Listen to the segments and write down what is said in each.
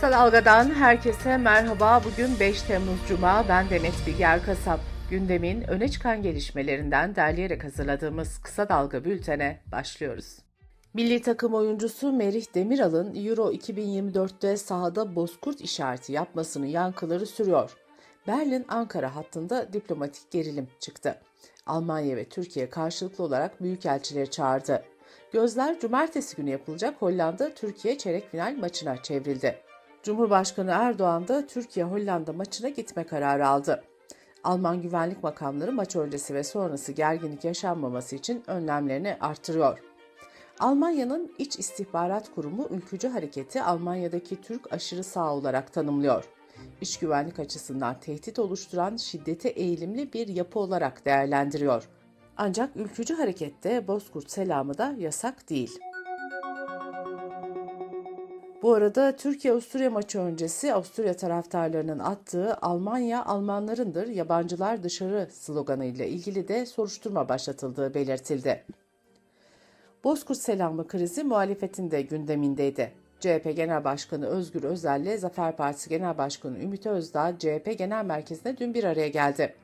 Kısa Dalga'dan herkese merhaba. Bugün 5 Temmuz Cuma. Ben Demet Bilger Kasap. Gündemin öne çıkan gelişmelerinden derleyerek hazırladığımız Kısa Dalga bültene başlıyoruz. Milli takım oyuncusu Merih Demiral'ın Euro 2024'te sahada bozkurt işareti yapmasının yankıları sürüyor. Berlin-Ankara hattında diplomatik gerilim çıktı. Almanya ve Türkiye karşılıklı olarak büyükelçileri çağırdı. Gözler cumartesi günü yapılacak Hollanda-Türkiye çeyrek final maçına çevrildi. Cumhurbaşkanı Erdoğan da Türkiye-Hollanda maçına gitme kararı aldı. Alman güvenlik makamları maç öncesi ve sonrası gerginlik yaşanmaması için önlemlerini artırıyor. Almanya'nın İç İstihbarat Kurumu ülkücü hareketi Almanya'daki Türk aşırı sağ olarak tanımlıyor. İç güvenlik açısından tehdit oluşturan şiddete eğilimli bir yapı olarak değerlendiriyor. Ancak ülkücü harekette Bozkurt selamı da yasak değil. Bu arada Türkiye-Avusturya maçı öncesi Avusturya taraftarlarının attığı Almanya Almanlarındır, yabancılar dışarı sloganıyla ilgili de soruşturma başlatıldığı belirtildi. Bozkurt selamı krizi muhalefetin de gündemindeydi. CHP Genel Başkanı Özgür Özel ile Zafer Partisi Genel Başkanı Ümit Özdağ CHP Genel Merkezi'ne dün bir araya geldi.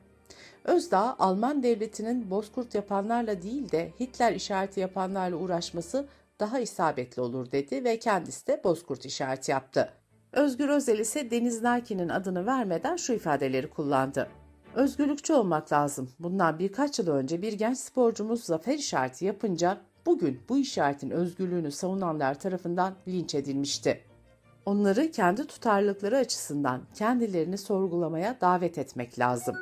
Özdağ, Alman devletinin Bozkurt yapanlarla değil de Hitler işareti yapanlarla uğraşması daha isabetli olur dedi ve kendisi de Bozkurt işareti yaptı. Özgür Özel ise Deniz Naki'nin adını vermeden şu ifadeleri kullandı. Özgürlükçü olmak lazım. Bundan birkaç yıl önce bir genç sporcumuz zafer işareti yapınca bugün bu işaretin özgürlüğünü savunanlar tarafından linç edilmişti. Onları kendi tutarlılıkları açısından kendilerini sorgulamaya davet etmek lazım.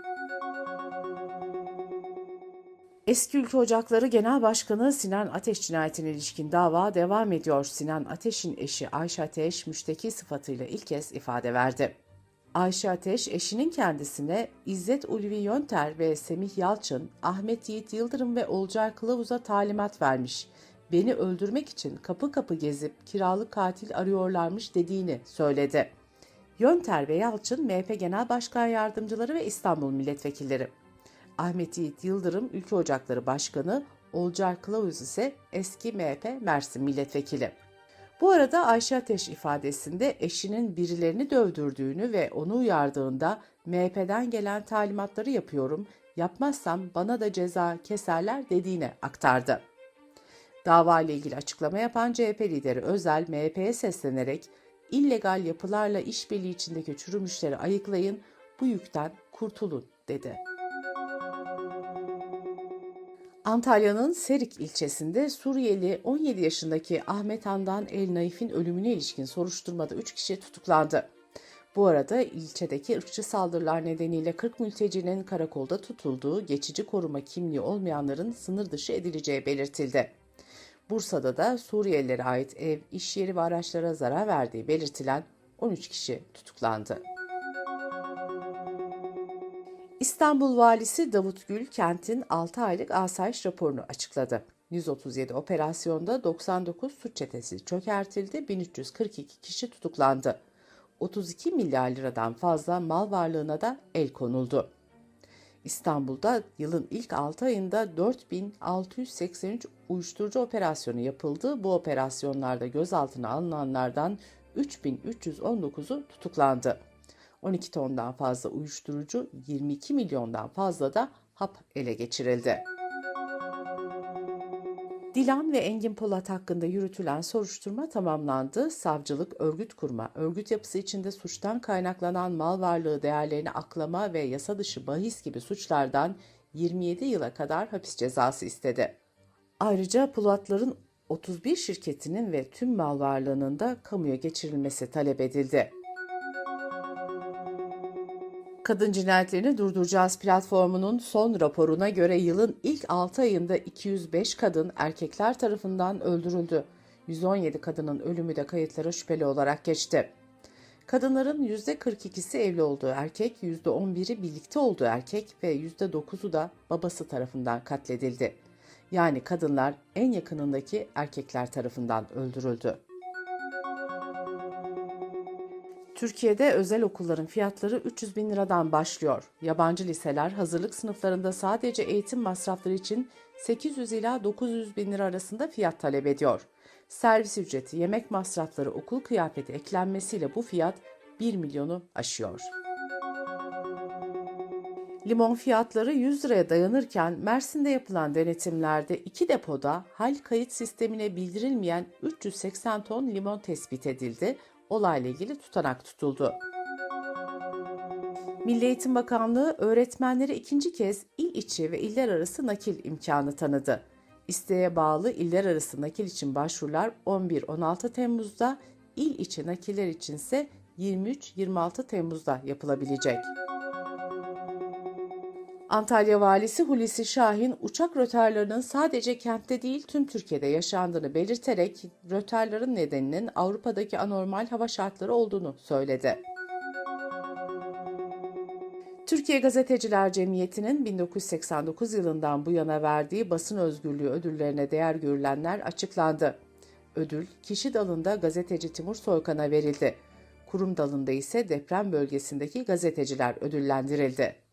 Eski Ülke Ocakları Genel Başkanı Sinan Ateş cinayetine ilişkin dava devam ediyor. Sinan Ateş'in eşi Ayşe Ateş müşteki sıfatıyla ilk kez ifade verdi. Ayşe Ateş eşinin kendisine İzzet Ulvi Yönter ve Semih Yalçın, Ahmet Yiğit Yıldırım ve Olcay Kılavuz'a talimat vermiş. Beni öldürmek için kapı kapı gezip kiralık katil arıyorlarmış dediğini söyledi. Yönter ve Yalçın MHP Genel Başkan Yardımcıları ve İstanbul Milletvekilleri. Ahmet Yiğit Yıldırım Ülke Ocakları Başkanı, Olcay Kılavuz ise eski MHP Mersin Milletvekili. Bu arada Ayşe Ateş ifadesinde eşinin birilerini dövdürdüğünü ve onu uyardığında MHP'den gelen talimatları yapıyorum, yapmazsam bana da ceza keserler dediğine aktardı. Dava ile ilgili açıklama yapan CHP lideri Özel MHP'ye seslenerek illegal yapılarla işbirliği içindeki çürümüşleri ayıklayın, bu yükten kurtulun dedi. Antalya'nın Serik ilçesinde Suriyeli 17 yaşındaki Ahmet Handan El Naif'in ölümüne ilişkin soruşturmada 3 kişi tutuklandı. Bu arada ilçedeki ırkçı saldırılar nedeniyle 40 mültecinin karakolda tutulduğu geçici koruma kimliği olmayanların sınır dışı edileceği belirtildi. Bursa'da da Suriyelilere ait ev, iş yeri ve araçlara zarar verdiği belirtilen 13 kişi tutuklandı. İstanbul Valisi Davut Gül kentin 6 aylık asayiş raporunu açıkladı. 137 operasyonda 99 suç çetesi çökertildi, 1342 kişi tutuklandı. 32 milyar liradan fazla mal varlığına da el konuldu. İstanbul'da yılın ilk 6 ayında 4683 uyuşturucu operasyonu yapıldı. Bu operasyonlarda gözaltına alınanlardan 3319'u tutuklandı. 12 tondan fazla uyuşturucu, 22 milyondan fazla da hap ele geçirildi. Dilan ve Engin Polat hakkında yürütülen soruşturma tamamlandı. Savcılık örgüt kurma, örgüt yapısı içinde suçtan kaynaklanan mal varlığı değerlerini aklama ve yasa dışı bahis gibi suçlardan 27 yıla kadar hapis cezası istedi. Ayrıca Polatların 31 şirketinin ve tüm mal varlığının da kamuya geçirilmesi talep edildi. Kadın Cinayetlerini Durduracağız platformunun son raporuna göre yılın ilk 6 ayında 205 kadın erkekler tarafından öldürüldü. 117 kadının ölümü de kayıtlara şüpheli olarak geçti. Kadınların %42'si evli olduğu erkek, %11'i birlikte olduğu erkek ve %9'u da babası tarafından katledildi. Yani kadınlar en yakınındaki erkekler tarafından öldürüldü. Türkiye'de özel okulların fiyatları 300 bin liradan başlıyor. Yabancı liseler hazırlık sınıflarında sadece eğitim masrafları için 800 ila 900 bin lira arasında fiyat talep ediyor. Servis ücreti, yemek masrafları, okul kıyafeti eklenmesiyle bu fiyat 1 milyonu aşıyor. Limon fiyatları 100 liraya dayanırken Mersin'de yapılan denetimlerde iki depoda hal kayıt sistemine bildirilmeyen 380 ton limon tespit edildi. Olayla ilgili tutanak tutuldu. Milli Eğitim Bakanlığı öğretmenlere ikinci kez il içi ve iller arası nakil imkanı tanıdı. İsteğe bağlı iller arası nakil için başvurular 11-16 Temmuz'da, il içi nakiller içinse 23-26 Temmuz'da yapılabilecek. Antalya Valisi Hulusi Şahin, uçak rötarlarının sadece kentte değil tüm Türkiye'de yaşandığını belirterek rötarların nedeninin Avrupa'daki anormal hava şartları olduğunu söyledi. Türkiye Gazeteciler Cemiyeti'nin 1989 yılından bu yana verdiği basın özgürlüğü ödüllerine değer görülenler açıklandı. Ödül, kişi dalında gazeteci Timur Soykan'a verildi. Kurum dalında ise deprem bölgesindeki gazeteciler ödüllendirildi.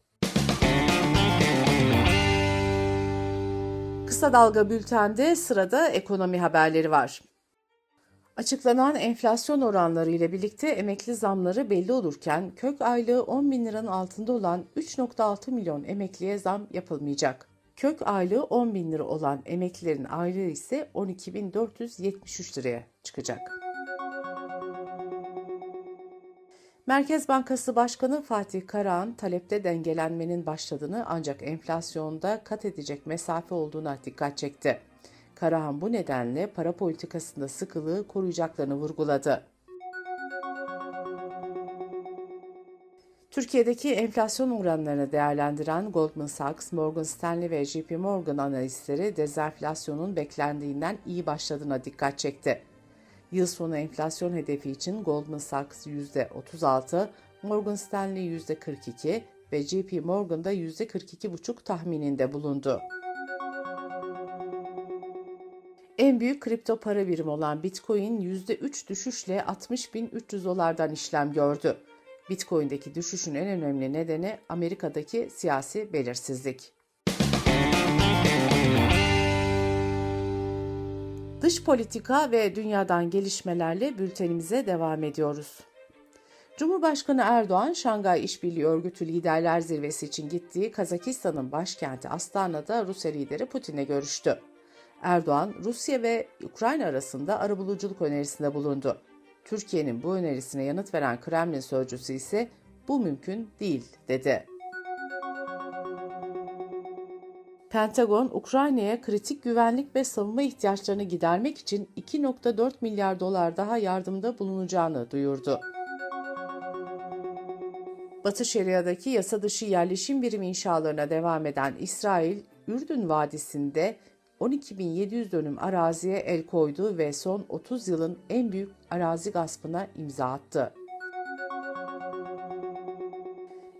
Kısa Dalga Bülten'de sırada ekonomi haberleri var. Açıklanan enflasyon oranları ile birlikte emekli zamları belli olurken kök aylığı 10 bin liranın altında olan 3.6 milyon emekliye zam yapılmayacak. Kök aylığı 10 bin lira olan emeklilerin aylığı ise 12.473 liraya çıkacak. Merkez Bankası Başkanı Fatih Karahan talepte dengelenmenin başladığını ancak enflasyonda kat edecek mesafe olduğuna dikkat çekti. Karahan bu nedenle para politikasında sıkılığı koruyacaklarını vurguladı. Türkiye'deki enflasyon oranlarını değerlendiren Goldman Sachs, Morgan Stanley ve JP Morgan analistleri dezenflasyonun beklendiğinden iyi başladığına dikkat çekti. Yıl sonu enflasyon hedefi için Goldman Sachs %36, Morgan Stanley %42 ve JP Morgan da %42,5 tahmininde bulundu. En büyük kripto para birimi olan Bitcoin %3 düşüşle 60.300 dolardan işlem gördü. Bitcoin'deki düşüşün en önemli nedeni Amerika'daki siyasi belirsizlik. Dış politika ve dünyadan gelişmelerle bültenimize devam ediyoruz. Cumhurbaşkanı Erdoğan, Şangay İşbirliği Örgütü Liderler Zirvesi için gittiği Kazakistan'ın başkenti Astana'da Rusya lideri Putin'le görüştü. Erdoğan, Rusya ve Ukrayna arasında arabuluculuk önerisinde bulundu. Türkiye'nin bu önerisine yanıt veren Kremlin sözcüsü ise bu mümkün değil dedi. Pentagon, Ukrayna'ya kritik güvenlik ve savunma ihtiyaçlarını gidermek için 2.4 milyar dolar daha yardımda bulunacağını duyurdu. Batı Şeria'daki yasa dışı yerleşim birimi inşalarına devam eden İsrail, Ürdün Vadisi'nde 12.700 dönüm araziye el koydu ve son 30 yılın en büyük arazi gaspına imza attı.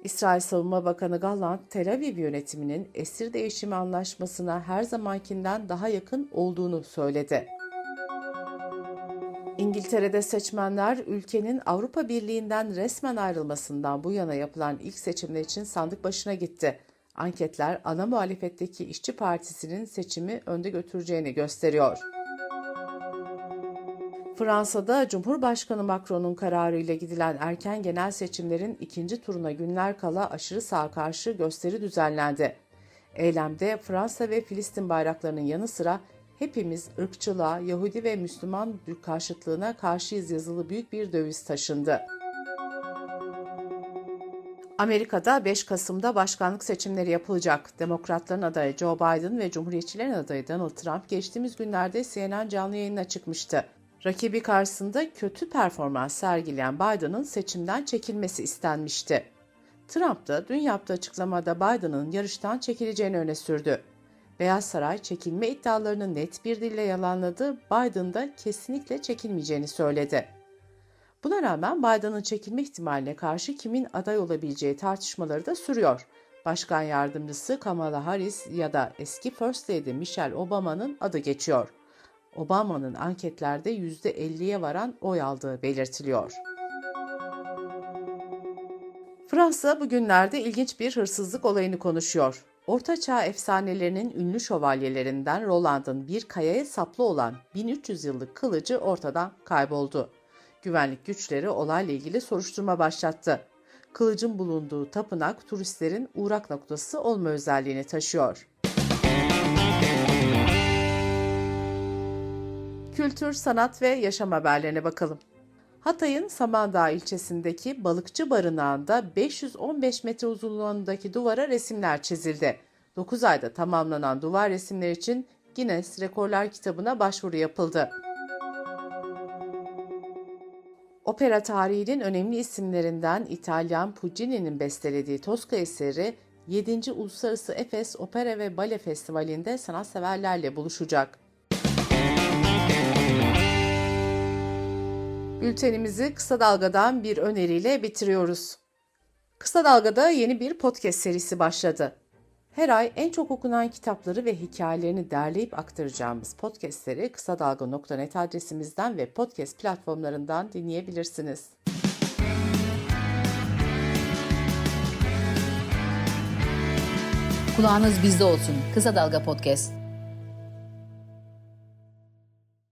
İsrail Savunma Bakanı Gallant, Tel Aviv yönetiminin esir değişimi anlaşmasına her zamankinden daha yakın olduğunu söyledi. İngiltere'de seçmenler ülkenin Avrupa Birliği'nden resmen ayrılmasından bu yana yapılan ilk seçimler için sandık başına gitti. Anketler ana muhalefetteki İşçi Partisi'nin seçimi önde götüreceğini gösteriyor. Fransa'da Cumhurbaşkanı Macron'un kararıyla gidilen erken genel seçimlerin ikinci turuna günler kala aşırı sağ karşı gösteri düzenlendi. Eylemde Fransa ve Filistin bayraklarının yanı sıra hepimiz ırkçılığa, Yahudi ve Müslüman karşıtlığına karşıyız yazılı büyük bir döviz taşındı. Amerika'da 5 Kasım'da başkanlık seçimleri yapılacak. Demokratların adayı Joe Biden ve Cumhuriyetçilerin adayı Donald Trump geçtiğimiz günlerde CNN canlı yayınına çıkmıştı. Rakibi karşısında kötü performans sergileyen Biden'ın seçimden çekilmesi istenmişti. Trump da dün yaptığı açıklamada Biden'ın yarıştan çekileceğini öne sürdü. Beyaz Saray çekilme iddialarını net bir dille yalanladı, Biden da kesinlikle çekilmeyeceğini söyledi. Buna rağmen Biden'ın çekilme ihtimaline karşı kimin aday olabileceği tartışmaları da sürüyor. Başkan yardımcısı Kamala Harris ya da eski First Lady Michelle Obama'nın adı geçiyor. Obama'nın anketlerde %50'ye varan oy aldığı belirtiliyor. Fransa bugünlerde ilginç bir hırsızlık olayını konuşuyor. Ortaçağ efsanelerinin ünlü şövalyelerinden Roland'ın bir kayaya saplı olan 1300 yıllık kılıcı ortadan kayboldu. Güvenlik güçleri olayla ilgili soruşturma başlattı. Kılıcın bulunduğu tapınak turistlerin uğrak noktası olma özelliğini taşıyor. Kültür, sanat ve yaşam haberlerine bakalım. Hatay'ın Samandağ ilçesindeki balıkçı barınağında 515 metre uzunluğundaki duvara resimler çizildi. 9 ayda tamamlanan duvar resimleri için Guinness Rekorlar kitabına başvuru yapıldı. Opera tarihinin önemli isimlerinden İtalyan Puccini'nin bestelediği Tosca eseri 7. Uluslararası Efes Opera ve Bale Festivali'nde sanatseverlerle buluşacak. Bültenimizi kısa dalgadan bir öneriyle bitiriyoruz. Kısa Dalga'da yeni bir podcast serisi başladı. Her ay en çok okunan kitapları ve hikayelerini derleyip aktaracağımız podcastleri kısa dalga.net adresimizden ve podcast platformlarından dinleyebilirsiniz. Kulağınız bizde olsun. Kısa Dalga Podcast.